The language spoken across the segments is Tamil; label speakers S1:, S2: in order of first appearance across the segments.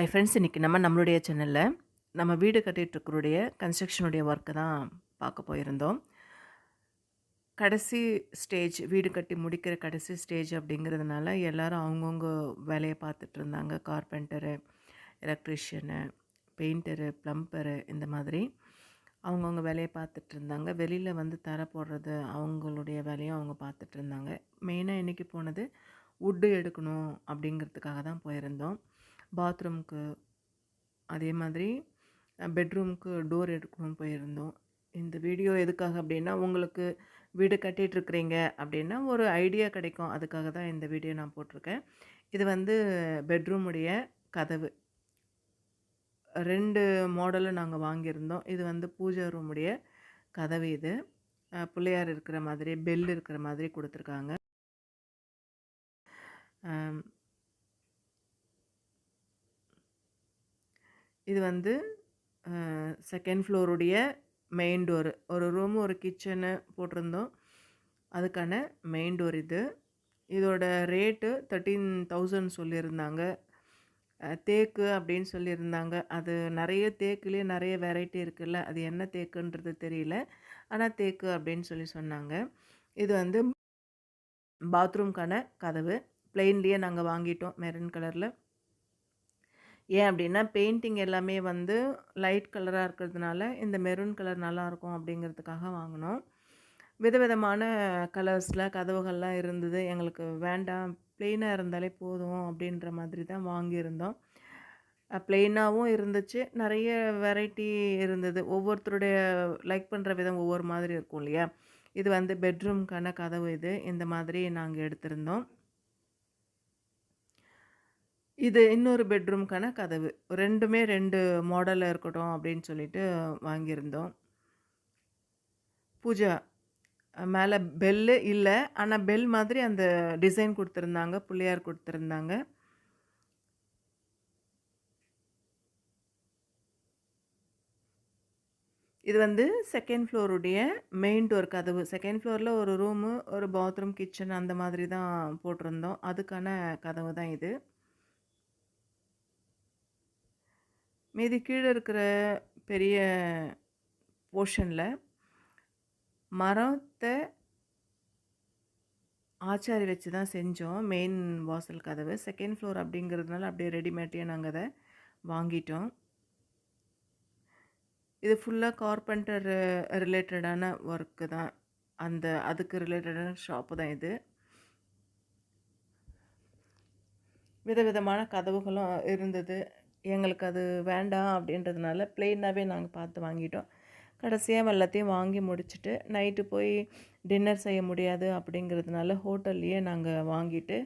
S1: ஐ ஃப்ரெண்ட்ஸ் இன்றைக்கி நம்ம நம்மளுடைய சேனலில் நம்ம வீடு கட்டிகிட்ருக்கருடைய கன்ஸ்ட்ரக்ஷனுடைய ஒர்க்கு தான் பார்க்க போயிருந்தோம். கடைசி ஸ்டேஜ் வீடு கட்டி முடிக்கிற கடைசி ஸ்டேஜ் அப்படிங்கிறதுனால எல்லோரும் அவங்கவுங்க வேலையை பார்த்துட்டு இருந்தாங்க. கார்பெண்டரு எலக்ட்ரிஷியனு பெயிண்டரு ப்ளம்பரு இந்த மாதிரி அவங்கவுங்க வேலையை பார்த்துட்டு இருந்தாங்க. வெளியில் வந்து தர போடுறது அவங்களுடைய வேலையும் அவங்க பார்த்துட்டு இருந்தாங்க. மெயினாக இன்றைக்கி போனது வுட்டு எடுக்கணும் அப்படிங்கிறதுக்காக தான் போயிருந்தோம். பாத்ரூம்க்கு அதே மாதிரி பெட்ரூம்க்கு டோர் எடுக்கணும்னு போயிருந்தோம். இந்த வீடியோ எதுக்காக அப்படின்னா உங்களுக்கு வீடு கட்டிகிட்ருக்குறீங்க அப்படின்னா ஒரு ஐடியா கிடைக்கும். அதுக்காக தான் இந்த வீடியோ நான் போட்டிருக்கேன். இது வந்து பெட்ரூமுடைய கதவு. ரெண்டு மாடலும் நாங்கள் வாங்கியிருந்தோம். இது வந்து பூஜை ரூமுடைய கதவு இது. பிள்ளையார் இருக்கிற மாதிரி பெல் இருக்கிற மாதிரி கொடுத்துருக்காங்க. இது வந்து செகண்ட் ஃப்ளோருடைய மெயின் டோரு ஒரு ரூமு ஒரு கிச்சனு போட்டிருந்தோம். அதுக்கான மெயின் டோர் இது. இதோட ரேட்டு தேர்ட்டீன் தௌசண்ட் சொல்லியிருந்தாங்க. தேக்கு அப்படின்னு சொல்லியிருந்தாங்க. அது நிறைய தேக்குலேயே நிறைய வெரைட்டி இருக்குல்ல அது என்ன தேக்குன்றது தெரியல. ஆனால் தேக்கு அப்படின்னு சொல்லி சொன்னாங்க. இது வந்து பாத்ரூம்க்கான கதவு. பிளெயின்லேயே நாங்கள் வாங்கிட்டோம் மெரூன் கலரில் ஏன் அப்படின்னா பெயிண்டிங் எல்லாமே வந்து லைட் கலராக இருக்கிறதுனால இந்த மெரூன் கலர் நல்லாயிருக்கும் அப்படிங்கிறதுக்காக வாங்கினோம். விதவிதமான கலர்ஸில் கதவுகள்லாம் இருந்தது. எங்களுக்கு வேண்டாம் ப்ளெயினாக இருந்தாலே போதும் அப்படின்ற மாதிரி தான் வாங்கியிருந்தோம். ப்ளெயினாகவும் இருந்துச்சு. நிறைய வெரைட்டி இருந்தது. ஒவ்வொருத்தருடைய லைக் பண்ணுற விதம் ஒவ்வொரு மாதிரி இருக்கும் இல்லையா? இது வந்து பெட்ரூம்க்கான கதவு இது. இந்த மாதிரி நாங்கள் எடுத்திருந்தோம். இது இன்னொரு பெட்ரூம்க்கான கதவு. ரெண்டுமே ரெண்டு மாடலில் இருக்கட்டும் அப்படின்னு சொல்லிட்டு வாங்கியிருந்தோம். பூஜா மேலே பெல்லு இல்லை ஆனால் பெல் மாதிரி அந்த டிசைன் கொடுத்துருந்தாங்க பிள்ளையார் கொடுத்துருந்தாங்க இது வந்து செகண்ட் ஃப்ளோருடைய மெயின் டோர் கதவு. செகண்ட் ஃப்ளோரில் ஒரு ரூமு, ஒரு பாத்ரூம், கிச்சன் அந்த மாதிரி தான் போட்டிருந்தோம். அதுக்கான கதவு தான் இது. மீதி கீழே இருக்கிற பெரிய போர்ஷனில் மரத்தை ஆச்சாரி வச்சு தான் செஞ்சோம். மெயின் வாசல் கதவு. செகண்ட் ஃப்ளோர் அப்படிங்கிறதுனால அப்படியே ரெடிமேட்டே நாங்கள் அதை வாங்கிட்டோம். இது ஃபுல்லாக கார்பெண்டர் ரிலேட்டடான ஒர்க்கு தான். அந்த அதுக்கு ரிலேட்டடான ஷாப்பு தான் இது. விதவிதமான கதவுகளும் இருந்தது. எங்களுக்கு அது வேண்டாம் அப்படின்றதுனால பிளெயினாகவே நாங்கள் பார்த்து வாங்கிட்டோம். கடைசியாக எல்லாத்தையும் வாங்கி முடிச்சுட்டு நைட்டு போய் டின்னர் செய்ய முடியாது அப்படிங்கிறதுனால ஹோட்டல்லையே நாங்கள் வாங்கிட்டு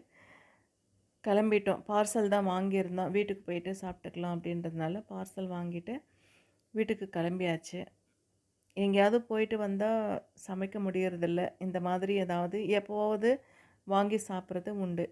S1: கிளம்பிட்டோம். பார்சல் தான் வாங்கியிருந்தோம். வீட்டுக்கு போயிட்டு சாப்பிட்டுக்கலாம் அப்படின்றதுனால பார்சல் வாங்கிட்டு வீட்டுக்கு கிளம்பியாச்சு. எங்கேயாவது போயிட்டு வந்தால் சமைக்க முடியறதில்ல. இந்த மாதிரி ஏதாவது எப்போவாவது வாங்கி சாப்பிட்றது உண்டு.